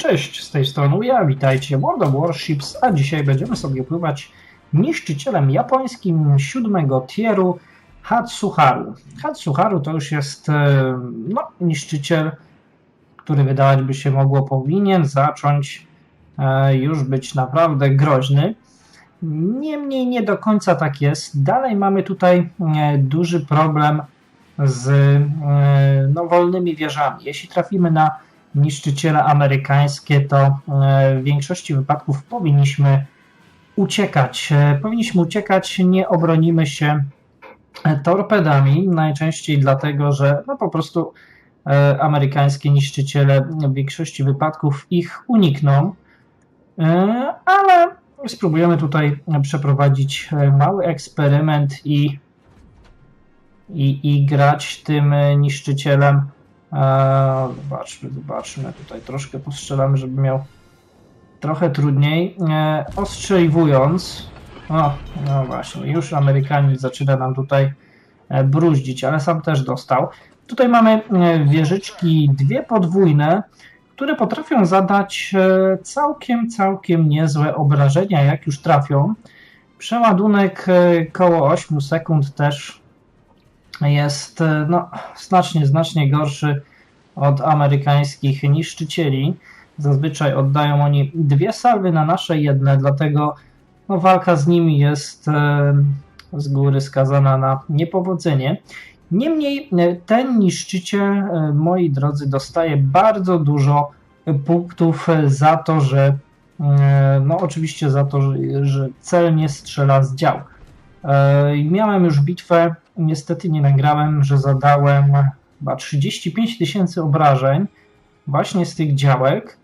Cześć, z tej strony ja, witajcie, World of Warships, a dzisiaj będziemy sobie pływać niszczycielem japońskim siódmego tieru Hatsuharu. Hatsuharu to już jest e, no, niszczyciel, który wydawać by się mogło powinien zacząć e, już być naprawdę groźny. Niemniej nie do końca tak jest. Dalej mamy tutaj e, duży problem z no, wolnymi wieżami. Jeśli trafimy na niszczyciele amerykańskie, to e, w większości wypadków powinniśmy uciekać. E, Powinniśmy uciekać, nie obronimy się e, torpedami, najczęściej dlatego, że no, po prostu amerykańskie niszczyciele w większości wypadków ich unikną, ale spróbujemy tutaj przeprowadzić mały eksperyment i, i, i grać tym niszczycielem. E, Zobaczmy, zobaczmy. Tutaj troszkę postrzelamy, żeby miał trochę trudniej. E, Ostrzeliwując. O, no właśnie, już Amerykanin zaczyna nam tutaj e, bruździć, ale sam też dostał. Tutaj mamy e, wieżyczki dwie podwójne, które potrafią zadać e, całkiem, całkiem niezłe obrażenia, jak już trafią. Przeładunek koło 8 sekund też jest no, znacznie, znacznie gorszy od amerykańskich niszczycieli. Zazwyczaj oddają oni dwie salwy na nasze jedne, dlatego no, walka z nimi jest e, z góry skazana na niepowodzenie. Niemniej e, ten niszczyciel, e, moi drodzy, dostaje bardzo dużo punktów za to, że no oczywiście za to, że, że celnie strzela z dział. Miałem już bitwę, niestety nie nagrałem, że zadałem chyba 35 tysięcy obrażeń właśnie z tych działek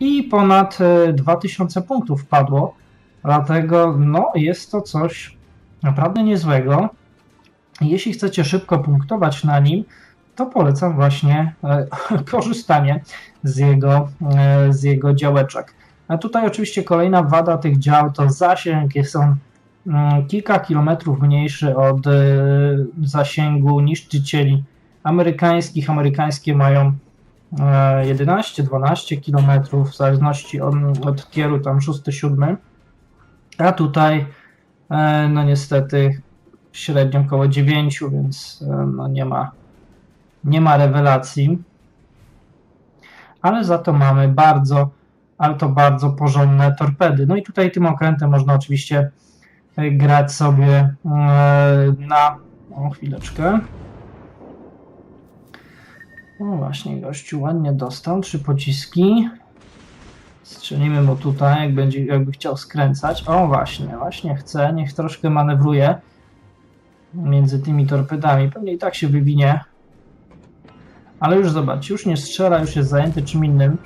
i ponad e, 2000 punktów padło, dlatego no jest to coś naprawdę niezłego. Jeśli chcecie szybko punktować na nim, to polecam właśnie e, korzystanie z jego, e, z jego działeczek. A tutaj oczywiście kolejna wada tych dział to zasięg, jest on mm, kilka kilometrów mniejszy od e, zasięgu niszczycieli amerykańskich. Amerykańskie mają 11-12 kilometrów w zależności od, od tieru tam 6-7, a tutaj e, no niestety średnio około 9, więc e, no nie ma nie ma rewelacji, ale za to mamy bardzo, ale to bardzo porządne torpedy. No i tutaj tym okrętem można oczywiście e, grać sobie e, na. O, chwileczkę. No właśnie, gościu ładnie dostał trzy pociski. Strzelimy mu tutaj, jak będzie, jakby chciał skręcać. O, właśnie, właśnie chce, niech troszkę manewruje między tymi torpedami. Pewnie i tak się wywinie. Ale już zobacz, już nie strzela, już jest zajęty czym innym.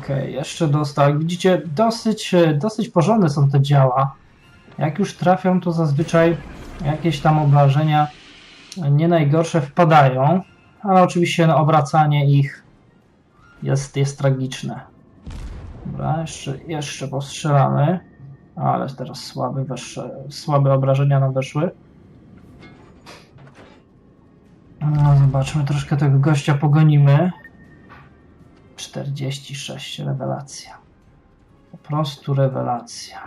Okej, jeszcze dostał. Jak widzicie, dosyć, dosyć porządne są te działa. Jak już trafią, to zazwyczaj jakieś tam obrażenia nie najgorsze wpadają, ale oczywiście no, obracanie ich jest, jest tragiczne. Dobra, jeszcze, jeszcze postrzelamy. Ale teraz słabe, weszły, słabe obrażenia nam weszły. No, zobaczmy, troszkę tego gościa pogonimy. 46, rewelacja. Po prostu rewelacja.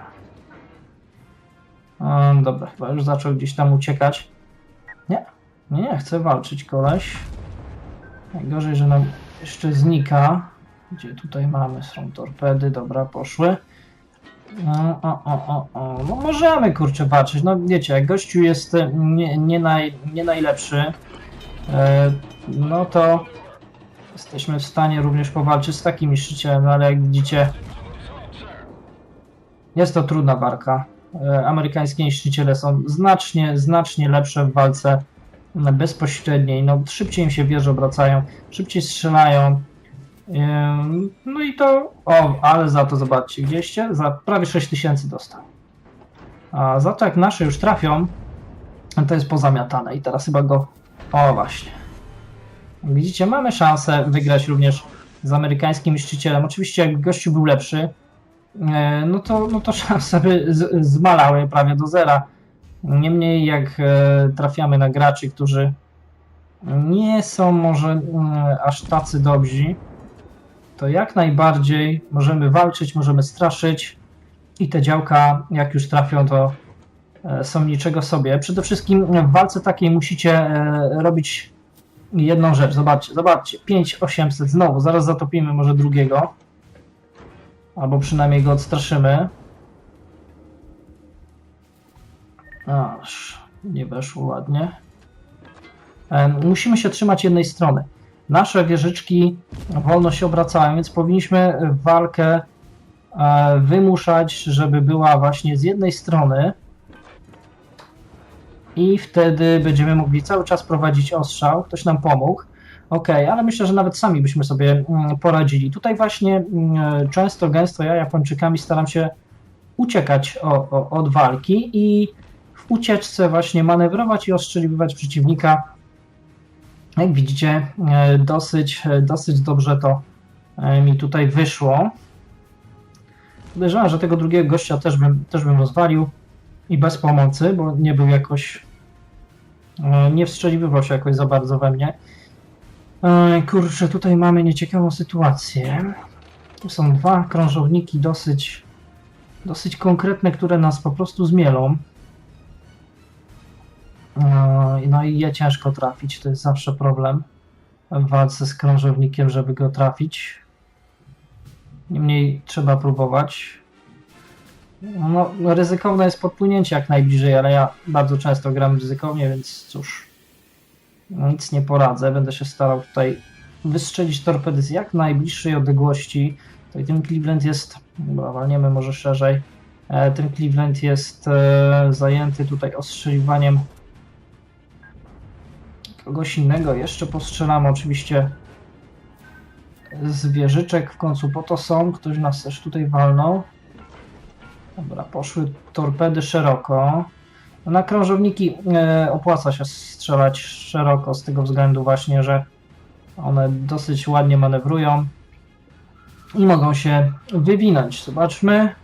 No, dobra, chyba już zaczął gdzieś tam uciekać. Nie, nie, nie, chce walczyć koleś. Najgorzej, że nam jeszcze znika. Gdzie tutaj mamy? Są torpedy, dobra, poszły. No, o, o, o, o. No możemy kurczę walczyć. No wiecie, jak gościu jest e, nie, nie, naj, nie najlepszy, e, no to jesteśmy w stanie również powalczyć z takim niszczycielem, no ale jak widzicie, jest to trudna walka. E, amerykańskie niszczyciele są znacznie, znacznie lepsze w walce bezpośredniej. No, szybciej im się wieże obracają, szybciej strzelają. Ym, No i to, o, ale za to zobaczcie, gdzieście? Za prawie 6000 dostał. A za to jak nasze już trafią, to jest pozamiatane i teraz chyba go, o właśnie. Widzicie, mamy szansę wygrać również z amerykańskim niszczycielem. Oczywiście jak gościu był lepszy, e, no to, no to szanse by zmalały prawie do zera. Niemniej jak e, trafiamy na graczy, którzy nie są może mm, aż tacy dobrzy, to jak najbardziej możemy walczyć, możemy straszyć i te działka, jak już trafią, to e, są niczego sobie. Przede wszystkim w walce takiej musicie e, robić jedną rzecz. Zobaczcie, zobaczcie. 5800 znowu, zaraz zatopimy może drugiego. Albo przynajmniej go odstraszymy. Aż nie weszło ładnie. Musimy się trzymać jednej strony. Nasze wieżyczki wolno się obracają, więc powinniśmy walkę e, wymuszać, żeby była właśnie z jednej strony. I wtedy będziemy mogli cały czas prowadzić ostrzał. Ktoś nam pomógł. Ok, ale myślę, że nawet sami byśmy sobie mm, poradzili. Tutaj właśnie mm, często, gęsto ja Japończykami staram się uciekać o, o, od walki i ucieczce właśnie manewrować i ostrzeliwać przeciwnika. Jak widzicie, e, dosyć, e, dosyć dobrze to e, mi tutaj wyszło. Podejrzewam, że tego drugiego gościa też bym, też bym rozwalił i bez pomocy, bo nie był jakoś. Nie wstrzeliwywał się jakoś za bardzo we mnie. Kurczę, tutaj mamy nieciekawą sytuację. Tu są dwa krążowniki dosyć, dosyć konkretne, które nas po prostu zmielą. No i je ciężko trafić, to jest zawsze problem w walce z krążownikiem, żeby go trafić. Niemniej trzeba próbować. No, ryzykowne jest podpłynięcie jak najbliżej, ale ja bardzo często gram ryzykownie, więc cóż, no nic nie poradzę. Będę się starał tutaj wystrzelić torpedy z jak najbliższej odległości. Tutaj ten Cleveland jest, dobra, walniemy może szerzej. E, Ten Cleveland jest e, zajęty tutaj ostrzeliwaniem kogoś innego. Jeszcze postrzelamy oczywiście z wieżyczek. W końcu po to są. Ktoś nas też tutaj walnął. Dobra, poszły torpedy szeroko. Na krążowniki e, opłaca się strzelać szeroko z tego względu właśnie, że one dosyć ładnie manewrują i mogą się wywinąć. Zobaczmy.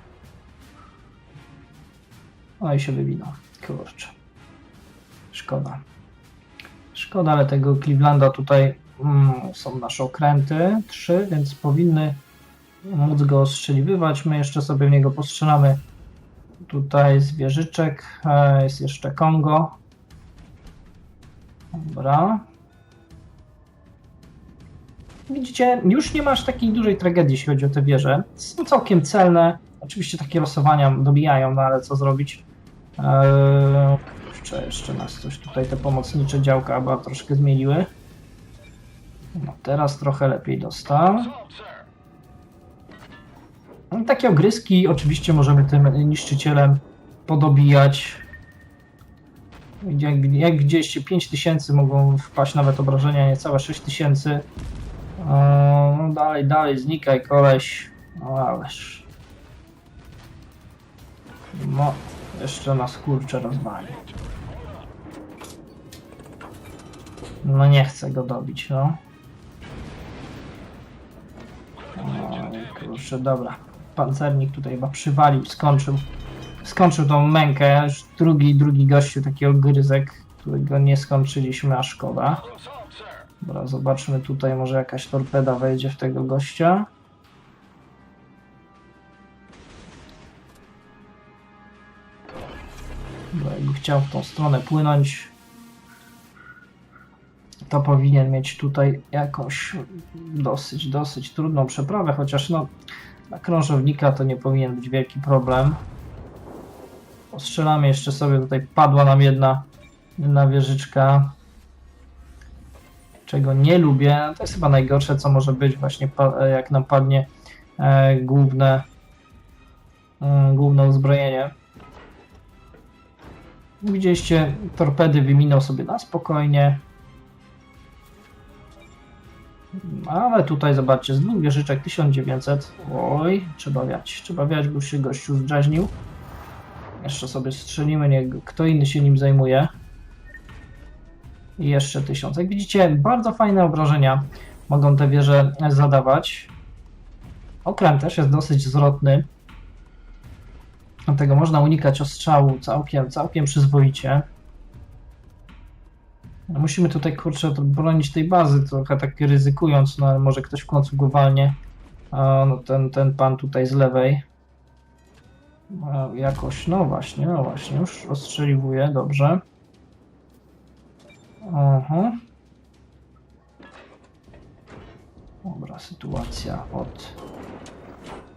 No i się wywinął. Kurczę. Szkoda. Szkoda, ale tego Clevelanda tutaj mm, są nasze okręty, trzy, więc powinny móc go ostrzeliwywać. My jeszcze sobie w niego postrzelamy tutaj z wieżyczek. E, Jest jeszcze Kongo. Dobra. Widzicie, już nie masz takiej dużej tragedii, jeśli chodzi o te wieże. Są całkiem celne. Oczywiście takie losowania dobijają, no ale co zrobić? Eee, kurczę, jeszcze nas coś tutaj te pomocnicze działka chyba troszkę zmieniły. No teraz trochę lepiej dostał. No, takie ogryski oczywiście możemy tym niszczycielem podobijać. Jak, jak widzieliście 5000 mogą wpaść nawet obrażenia, niecałe 6000. Eee, No dalej, dalej, znikaj koleś. No ależ. No, jeszcze nas kurczę rozwali. No nie chcę go dobić, no. Kurczę, dobra. Pancernik tutaj chyba przywalił, skończył. Skończył tą mękę. Drugi, drugi gościu, taki ogryzek, którego nie skończyliśmy, a szkoda. Dobra, zobaczmy tutaj, może jakaś torpeda wejdzie w tego gościa. Chciał w tą stronę płynąć, to powinien mieć tutaj jakąś dosyć, dosyć trudną przeprawę, chociaż no dla krążownika to nie powinien być wielki problem. Postrzelamy jeszcze sobie, tutaj padła nam jedna, jedna wieżyczka, czego nie lubię. To jest chyba najgorsze, co może być właśnie jak nam padnie e, główne, e, główne uzbrojenie. Widzieliście, torpedy wyminął sobie na spokojnie. Ale tutaj zobaczcie, z dwóch wieżyczek 1900. Oj, trzeba wiać, trzeba wiać, bo się gościu zdraźnił. Jeszcze sobie strzelimy, nie, kto inny się nim zajmuje. I jeszcze 1000. Jak widzicie, bardzo fajne obrażenia mogą te wieże zadawać. Okręt też jest dosyć zwrotny. Dlatego można unikać ostrzału całkiem, całkiem przyzwoicie. No Musimy tutaj, kurczę, bronić tej bazy, trochę tak ryzykując, no ale może ktoś w końcu go walnie. A, no ten, ten pan tutaj z lewej. A, jakoś, no właśnie, no właśnie, już rozstrzeliwuje, dobrze. Aha. Dobra, sytuacja od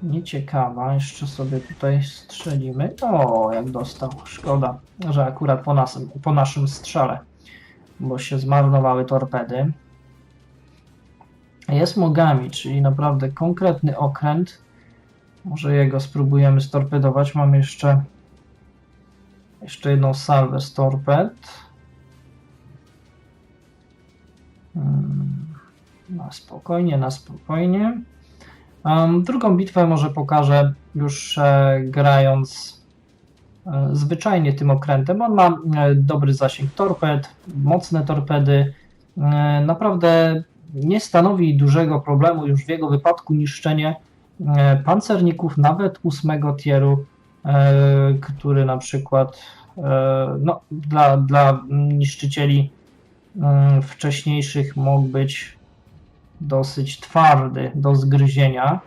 nieciekawa. Jeszcze sobie tutaj strzelimy. O, jak dostał. Szkoda, że akurat po, nas, po naszym strzale, bo się zmarnowały torpedy. Jest Mogami, czyli naprawdę konkretny okręt. Może jego spróbujemy storpedować. Mamy jeszcze jeszcze jedną salwę z torped. Hmm, Na spokojnie, na spokojnie. Drugą bitwę może pokażę już e, grając e, zwyczajnie tym okrętem. On ma e, dobry zasięg torped, mocne torpedy. Naprawdę nie stanowi dużego problemu już w jego wypadku niszczenie pancerników nawet ósmego tieru, który na przykład no, dla, dla niszczycieli mm, wcześniejszych mógł być dosyć twardy do zgryzienia.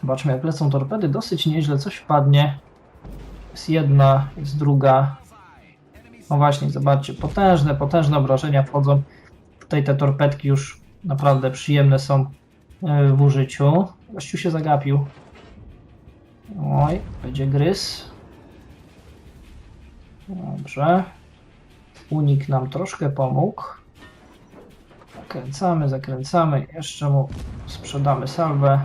Zobaczmy, jak lecą torpedy, dosyć nieźle coś wpadnie. Jest jedna, jest druga. No właśnie, zobaczcie, potężne, potężne obrażenia wchodzą. Tutaj te torpedki już naprawdę przyjemne są e, w użyciu. Gościu się zagapił. Oj, będzie gryz. Dobrze. Unik nam troszkę pomógł. Zakręcamy, zakręcamy. Jeszcze mu sprzedamy salwę.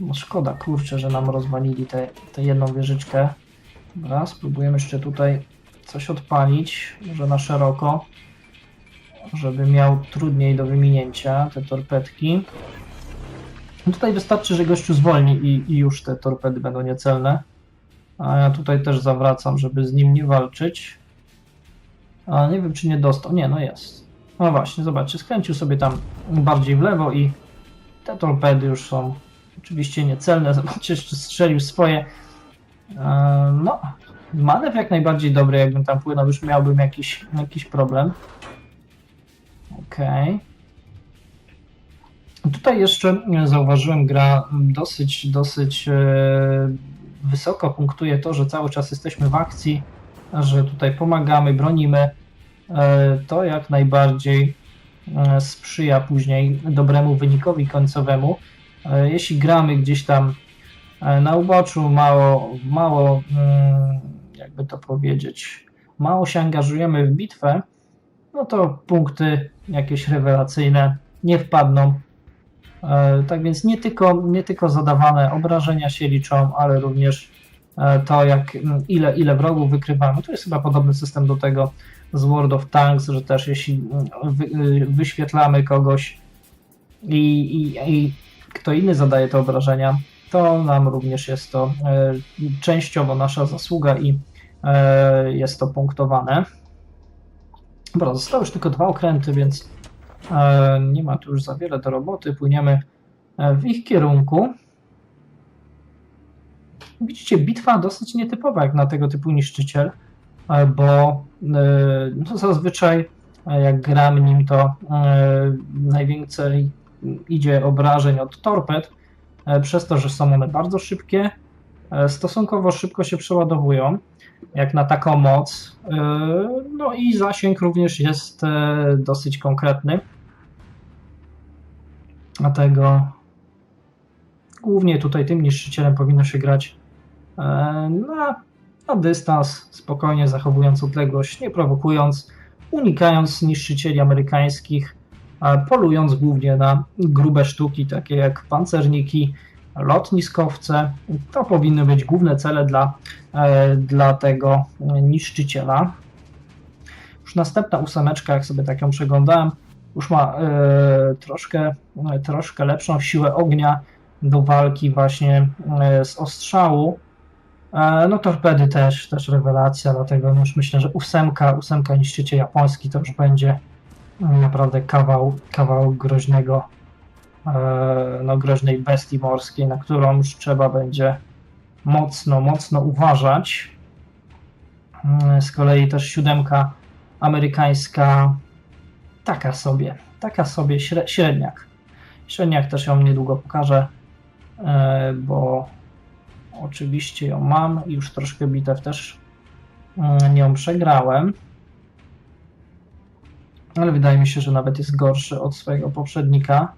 No szkoda, kurczę, że nam rozwalili tę te, te jedną wieżyczkę. Dobra, spróbujemy jeszcze tutaj coś odpalić, może na szeroko, żeby miał trudniej do wyminięcia te torpedki. No tutaj wystarczy, że gościu zwolni i, i już te torpedy będą niecelne. A ja tutaj też zawracam, żeby z nim nie walczyć. A nie wiem, czy nie dostał. Nie, no jest. No właśnie, zobaczcie, skręcił sobie tam bardziej w lewo i te torpedy już są oczywiście niecelne. Zobaczcie, jeszcze strzelił swoje. E, No, manewr jak najbardziej dobry, jakbym tam płynął, już miałbym jakiś, jakiś problem. Okej. Tutaj jeszcze zauważyłem, gra dosyć, dosyć e, wysoko punktuje to, że cały czas jesteśmy w akcji, że tutaj pomagamy, bronimy. E, To jak najbardziej e, sprzyja później dobremu wynikowi końcowemu. E, Jeśli gramy gdzieś tam na uboczu, mało, mało mm, jakby to powiedzieć, mało się angażujemy w bitwę, no to punkty jakieś rewelacyjne nie wpadną. Tak więc nie tylko, nie tylko zadawane obrażenia się liczą, ale również to, jak, m, ile, ile wrogów wykrywamy. To jest chyba podobny system do tego z World of Tanks, że też jeśli mm, wy, y, wyświetlamy kogoś i, i, i kto inny zadaje te obrażenia, to nam również jest to e, częściowo nasza zasługa i e, jest to punktowane. Dobra, zostały już tylko dwa okręty, więc e, nie ma tu już za wiele do roboty. Płyniemy e, w ich kierunku. Widzicie, bitwa dosyć nietypowa jak na tego typu niszczyciel, e, bo e, no zazwyczaj e, jak gramy nim, to najwięcej idzie obrażeń od torped, przez to, że są one bardzo szybkie, stosunkowo szybko się przeładowują, jak na taką moc. No i zasięg również jest dosyć konkretny. Dlatego głównie tutaj tym niszczycielem powinno się grać na, na dystans, spokojnie zachowując odległość, nie prowokując, unikając niszczycieli amerykańskich, polując głównie na grube sztuki, takie jak pancerniki, lotniskowce. To powinny być główne cele dla, e, dla tego niszczyciela. Już następna ósemeczka, jak sobie tak ją przeglądałem, już ma e, troszkę, e, troszkę lepszą siłę ognia do walki właśnie e, z ostrzału. E, No torpedy też, też rewelacja, dlatego no już myślę, że ósemka, ósemka niszczyciel japoński to już będzie naprawdę kawał, kawał groźnego, e, no groźnej bestii morskiej, na którą już trzeba będzie mocno, mocno uważać. Mm, Z kolei też siódemka amerykańska taka sobie, taka sobie śre- średniak. Średniak też ją niedługo pokażę, e, bo oczywiście ją mam i już troszkę bitew też mm, nią przegrałem. Ale wydaje mi się, że nawet jest gorszy od swojego poprzednika.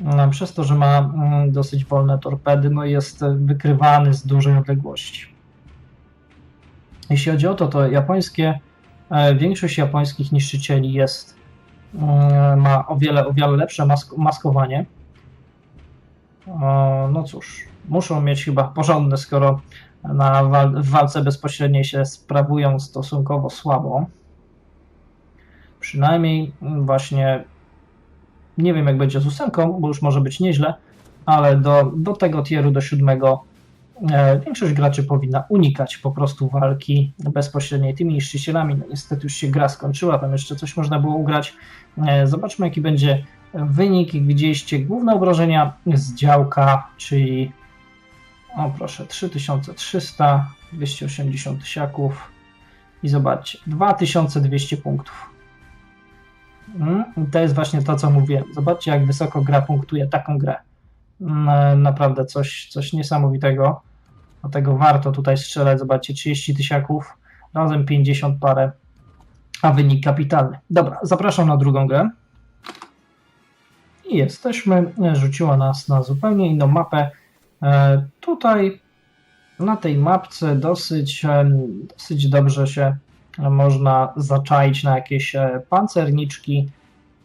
No, Przez to, że ma mm, dosyć wolne torpedy, no jest wykrywany z dużej odległości. Jeśli chodzi o to, to japońskie, e, większość japońskich niszczycieli jest, mm, ma o wiele, o wiele lepsze mask maskowanie. No cóż, muszą mieć chyba porządne, skoro na wal w walce bezpośredniej się sprawują stosunkowo słabo. Przynajmniej mm, właśnie nie wiem jak będzie z ósemką, bo już może być nieźle, ale do, do tego tieru, do siódmego e, większość graczy powinna unikać po prostu walki bezpośredniej tymi niszczycielami. No, niestety już się gra skończyła, tam jeszcze coś można było ugrać. E, zobaczmy jaki będzie wynik. Jak widzieliście, główne obrażenia z działka, czyli o proszę, 3300, 280 tysiaków i zobaczcie, 2200 punktów. Mm, To jest właśnie to, co mówiłem. Zobaczcie, jak wysoko gra punktuje taką grę. Mm, Naprawdę coś, coś niesamowitego. Dlatego warto tutaj strzelać. Zobaczcie, 30 tysiaków, razem 50 parę, a wynik kapitalny. Dobra, zapraszam na drugą grę. I jesteśmy. Rzuciła nas na zupełnie inną mapę. E, Tutaj na tej mapce dosyć, em, dosyć dobrze się można zaczaić na jakieś e, pancerniczki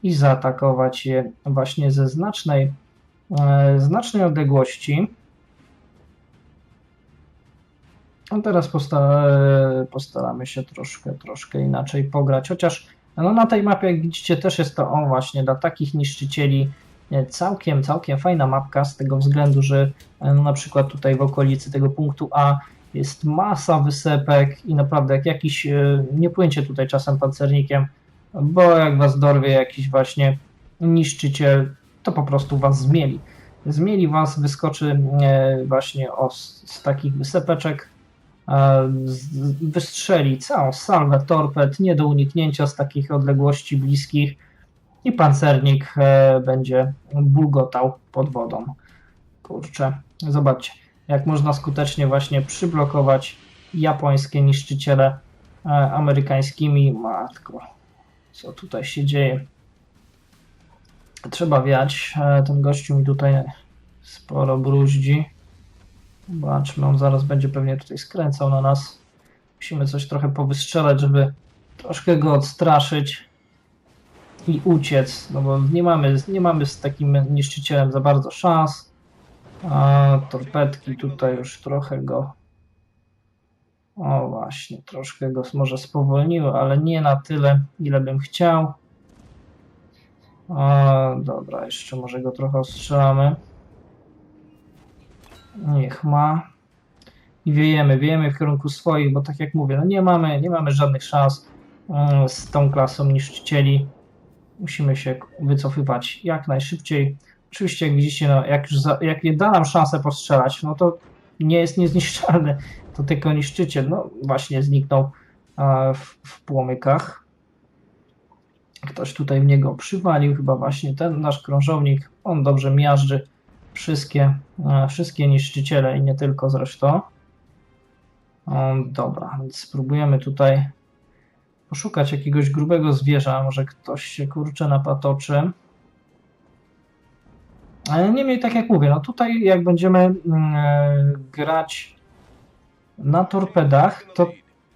i zaatakować je właśnie ze znacznej, e, znacznej odległości. A teraz posta e, postaramy się troszkę, troszkę inaczej pograć, chociaż no na tej mapie, jak widzicie, też jest to on właśnie dla takich niszczycieli e, całkiem, całkiem fajna mapka z tego względu, że e, no na przykład tutaj w okolicy tego punktu A jest masa wysepek i naprawdę jak jakiś, e, nie płyńcie tutaj czasem pancernikiem, bo jak was dorwie jakiś właśnie niszczyciel, to po prostu was zmieli. Zmieli was, wyskoczy właśnie o, z, takich wysepeczek, wystrzeli całą salwę torped, nie do uniknięcia z takich odległości bliskich i pancernik e, będzie bulgotał pod wodą. Kurczę, zobaczcie, jak można skutecznie właśnie przyblokować japońskie niszczyciele e, amerykańskimi. Matko, co tutaj się dzieje? Trzeba wiać. E, Ten gościu mi tutaj sporo bruździ. Zobaczmy, on zaraz będzie pewnie tutaj skręcał na nas. Musimy coś trochę powystrzelać, żeby troszkę go odstraszyć i uciec, no bo nie mamy, nie mamy z takim niszczycielem za bardzo szans. A torpedki tutaj już trochę go. O właśnie, troszkę go może spowolniły, ale nie na tyle, ile bym chciał. A, dobra, jeszcze może go trochę ostrzelamy. Niech ma. I wiejemy, wiejemy w kierunku swoich, bo tak jak mówię, no nie mamy, nie mamy żadnych szans mm, z tą klasą niszczycieli. Musimy się wycofywać jak najszybciej. Oczywiście, jak widzicie, no, jak, już za, jak nie da nam szansę postrzelać, no to nie jest niezniszczalny. To tylko niszczyciel. No właśnie zniknął w, w płomykach. Ktoś tutaj w niego przywalił, chyba właśnie ten nasz krążownik. On dobrze miażdży wszystkie, e, wszystkie niszczyciele i nie tylko zresztą. O, dobra, więc spróbujemy tutaj poszukać jakiegoś grubego zwierza. Może ktoś się kurczę napatoczy. Niemniej, tak jak mówię, no tutaj jak będziemy mm, e, grać na torpedach, to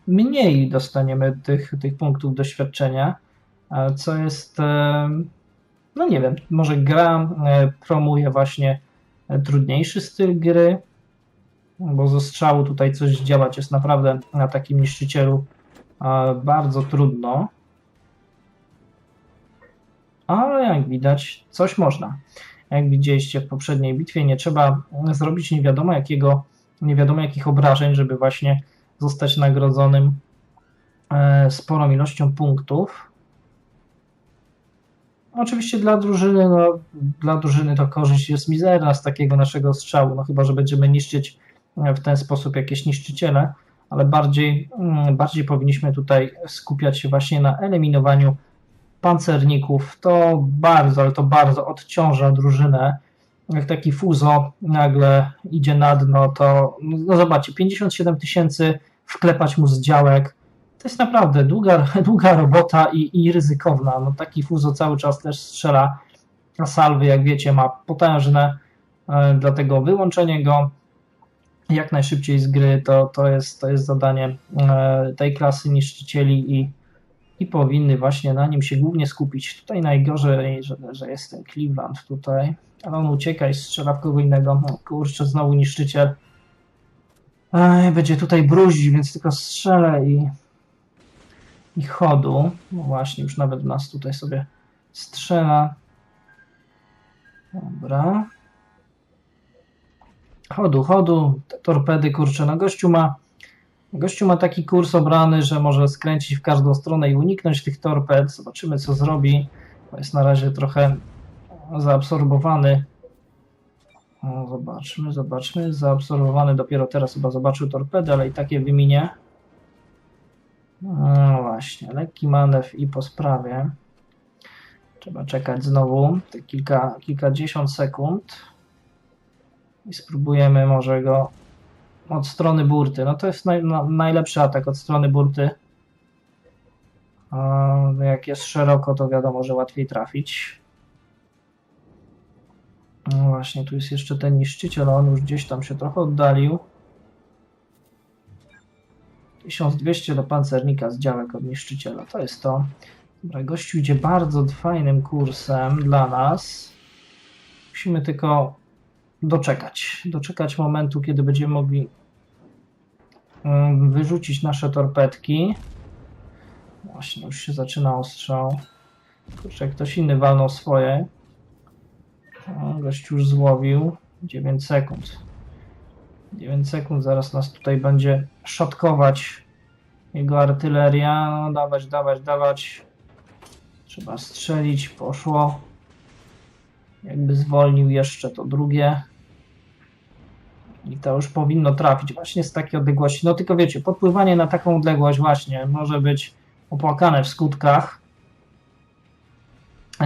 mniej dostaniemy tych, tych punktów doświadczenia, e, co jest, e, no nie wiem, może gra e, promuje właśnie e, trudniejszy styl gry, bo ze strzału tutaj coś działać jest naprawdę na takim niszczycielu e, bardzo trudno. Ale jak widać, coś można. Jak widzieliście w poprzedniej bitwie, nie trzeba zrobić nie wiadomo jakiego, nie wiadomo jakich obrażeń, żeby właśnie zostać nagrodzonym sporą ilością punktów. Oczywiście dla drużyny, no, dla drużyny to korzyść jest mizerna z takiego naszego strzału, no chyba, że będziemy niszczyć e, w ten sposób jakieś niszczyciele, ale bardziej, mm, bardziej powinniśmy tutaj skupiać się właśnie na eliminowaniu pancerników. To bardzo, ale to bardzo odciąża drużynę. Jak taki fuzo nagle idzie na dno, to no zobaczcie, 57 tysięcy wklepać mu z działek. To jest naprawdę długa, długa robota i, i ryzykowna. No, taki fuzo cały czas też strzela salwy, jak wiecie, ma potężne, e, dlatego wyłączenie go jak najszybciej z gry to, to, jest, to jest zadanie e, tej klasy niszczycieli i, i powinny właśnie na nim się głównie skupić. Tutaj najgorzej, że, że jest ten Cleveland tutaj, ale on ucieka i strzela w kogo innego. No, kurczę, znowu niszczyciel. Ej, będzie tutaj bruzić, więc tylko strzelę i, i chodu. No właśnie, już nawet nas tutaj sobie strzela. Dobra. Chodu, chodu, te torpedy, kurczę, no gościu ma gościu ma taki kurs obrany, że może skręcić w każdą stronę i uniknąć tych torped. Zobaczymy, co zrobi. Bo jest na razie trochę zaabsorbowany. O, zobaczmy, zobaczmy. Zaabsorbowany dopiero teraz chyba zobaczył torpedy, ale i takie wyminie. No właśnie, lekki manewr i po sprawie. Trzeba czekać znowu te kilka, kilkadziesiąt sekund i spróbujemy może go od strony burty. No to jest naj, najlepszy atak od strony burty. A jak jest szeroko, to wiadomo, że łatwiej trafić. No właśnie, tu jest jeszcze ten niszczyciel, on już gdzieś tam się trochę oddalił. 1200 do pancernika z działek od niszczyciela, to jest to. Dobra, gościu idzie bardzo fajnym kursem dla nas. Musimy tylko doczekać. Doczekać momentu, kiedy będziemy mogli mm, wyrzucić nasze torpedki. Właśnie, już się zaczyna ostrzał. Kurczę, ktoś inny walnął swoje. O, gość już złowił. 9 sekund. 9 sekund, zaraz nas tutaj będzie szatkować jego artyleria. No, dawać, dawać, dawać. Trzeba strzelić, poszło. Jakby zwolnił jeszcze to drugie. I to już powinno trafić właśnie z takiej odległości. No tylko wiecie, podpływanie na taką odległość właśnie może być opłakane w skutkach.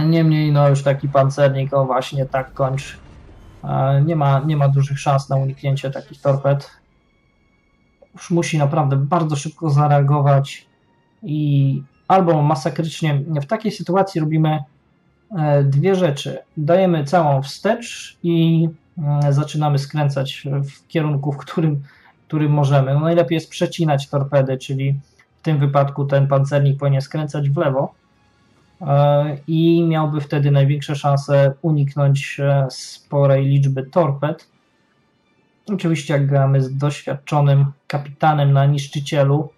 Niemniej, no już taki pancernik, o właśnie tak kończ. Nie ma, nie ma dużych szans na uniknięcie takich torped. Już musi naprawdę bardzo szybko zareagować i albo masakrycznie. W takiej sytuacji robimy e, dwie rzeczy. Dajemy całą wstecz i e, zaczynamy skręcać w kierunku, w którym, którym możemy. No najlepiej jest przecinać torpedy, czyli w tym wypadku ten pancernik powinien skręcać w lewo i miałby wtedy największe szanse uniknąć sporej liczby torped. Oczywiście jak gramy z doświadczonym kapitanem na niszczycielu,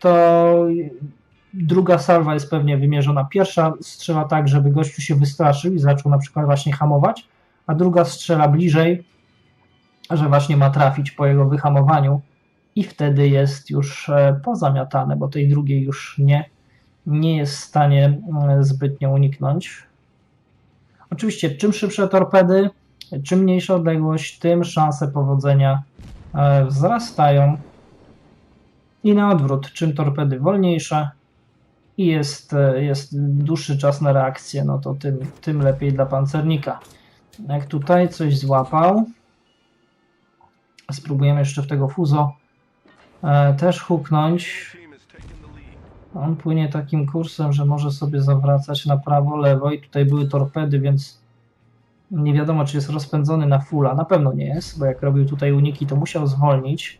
to Druga salwa jest pewnie wymierzona. Pierwsza strzela tak, żeby gościu się wystraszył i zaczął na przykład właśnie hamować, a druga strzela bliżej, że właśnie ma trafić po jego wyhamowaniu i wtedy jest już e, pozamiatane, bo tej drugiej już nie, nie jest w stanie e, zbytnio uniknąć. Oczywiście, czym szybsze torpedy, czym mniejsza odległość, tym szanse powodzenia e, wzrastają. I na odwrót, czym torpedy wolniejsze, i jest, e, jest dłuższy czas na reakcję, no to tym, tym lepiej dla pancernika. Jak tutaj coś złapał, spróbujemy jeszcze w tego fuzo też huknąć. On płynie takim kursem, że może sobie zawracać na prawo, lewo i tutaj były torpedy, więc nie wiadomo, czy jest rozpędzony na fulla. Na pewno nie jest, bo jak robił tutaj uniki, to musiał zwolnić,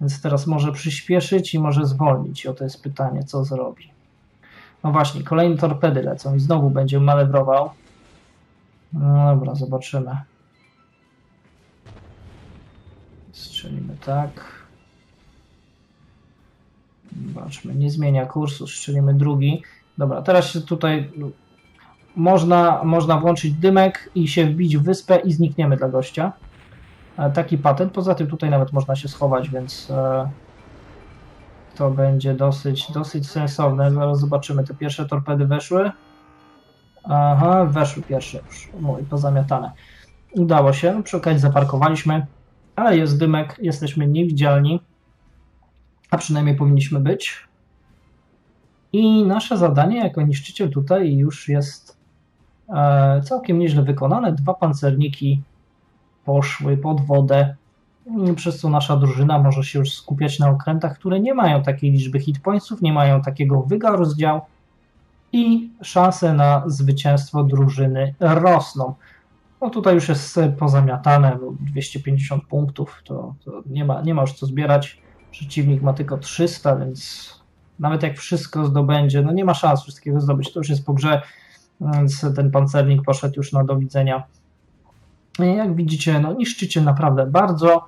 więc teraz może przyspieszyć i może zwolnić. O to jest pytanie, co zrobi. No właśnie, kolejne torpedy lecą i znowu będzie manewrował. No dobra, zobaczymy. Strzelimy tak. Zobaczmy, nie zmienia kursu, strzelimy drugi. Dobra, teraz się tutaj można, można włączyć dymek i się wbić w wyspę i znikniemy dla gościa. E, taki patent. Poza tym tutaj nawet można się schować, więc e, to będzie dosyć, dosyć sensowne. Zaraz zobaczymy. Te pierwsze torpedy weszły. Aha, weszły pierwsze już. No i pozamiatane. Udało się. Przy okazji zaparkowaliśmy, ale jest dymek. Jesteśmy niewidzialni. A przynajmniej powinniśmy być. I nasze zadanie jako niszczyciel tutaj już jest e, całkiem nieźle wykonane. Dwa pancerniki poszły pod wodę, przez co nasza drużyna może się już skupiać na okrętach, które nie mają takiej liczby hit pointsów, nie mają takiego wyga rozdziału i szanse na zwycięstwo drużyny rosną. No tutaj już jest pozamiatane, bo 250 punktów, to, to nie, ma, nie ma już co zbierać. Przeciwnik ma tylko 300, więc nawet jak wszystko zdobędzie, no nie ma szans wszystkiego zdobyć, to już jest po grze, więc ten pancernik poszedł już na do widzenia. Jak widzicie, no niszczycie naprawdę bardzo,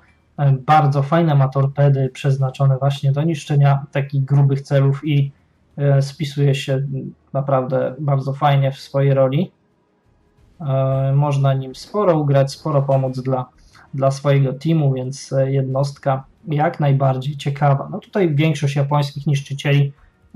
bardzo fajne ma torpedy przeznaczone właśnie do niszczenia takich grubych celów i e, spisuje się naprawdę bardzo fajnie w swojej roli. E, Można nim sporo ugrać, sporo pomóc dla, dla swojego teamu, więc e, jednostka jak najbardziej ciekawa. No tutaj większość japońskich niszczycieli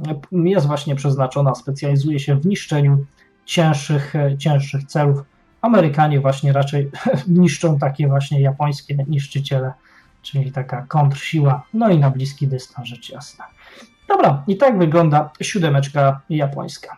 e, jest właśnie przeznaczona, specjalizuje się w niszczeniu cięższych, e, cięższych celów. Amerykanie właśnie raczej niszczą takie właśnie japońskie niszczyciele, czyli taka kontrsiła, no i na bliski dystans rzecz jasna. Dobra, i tak wygląda siódemeczka japońska.